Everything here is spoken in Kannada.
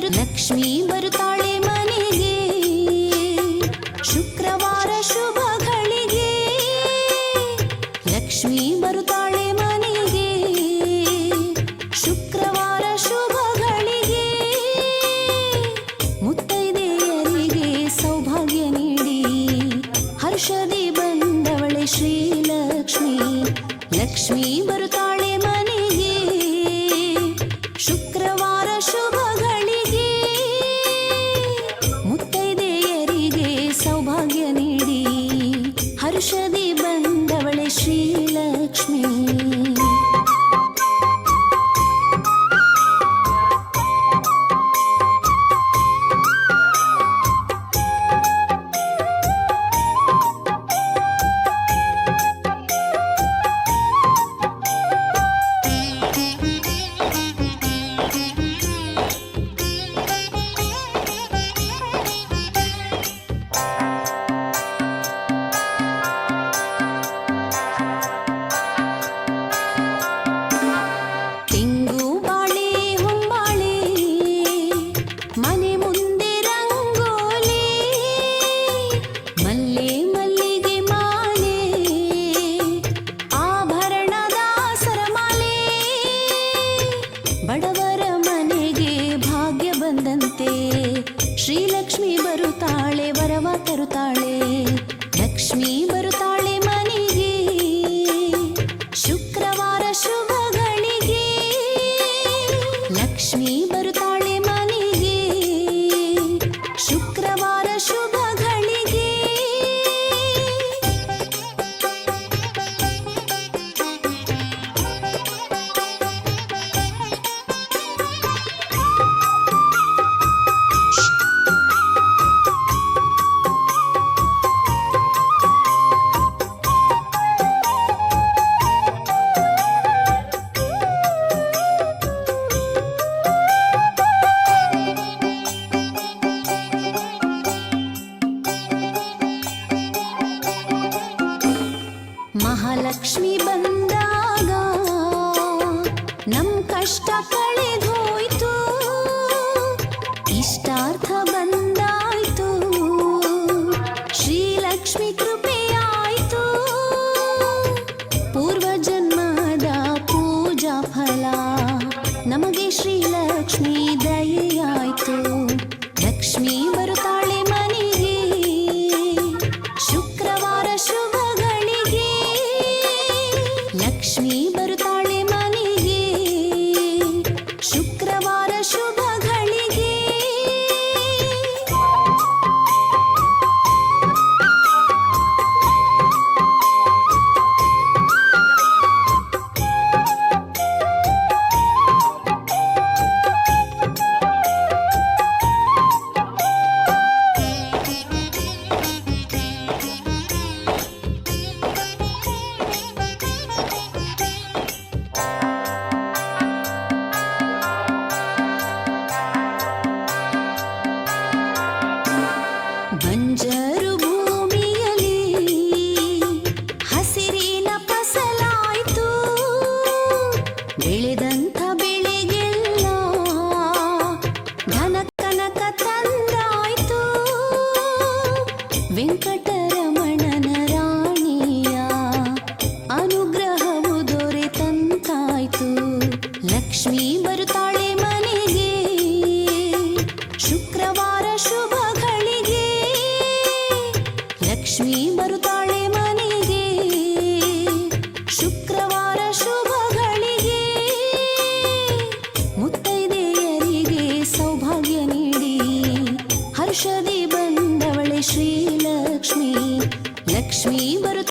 ಬರು ಲಕ್ಷ್ಮೀ ಬರುತ್ತಾಳೆ ಮನೆಗೆ ಶುಕ್ರವಾರ ಶುಭಗಳಿಗೆ ಲಕ್ಷ್ಮೀ ಬರುತ್ತಾಳೆ അരുഷതി ബന്ധവളെ ശ്രീലക്ഷ്മി. ಮಾತೆ ಶ್ರೀಲಕ್ಷ್ಮಿ ಬರುತ್ತಾಳೆ ವರವ ತರುತ್ತಾಳೆ. ಲಕ್ಷ್ಮೀ ಕಷ್ಟ ಕಳೆದೋಯ್ತು. ಇಷ್ಟಾರ್ಥ ಬಂದಾಯ್ತು. ಶ್ರೀಲಕ್ಷ್ಮಿ ಕೃಪೆಯಾಯ್ತು. ಪೂರ್ವಜನ್ಮದ ಪೂಜಾ ಫಲ. ನಮಗೆ ಶ್ರೀಲಕ್ಷ್ಮಿ ದಯೆ. लक्ष्मी मरुता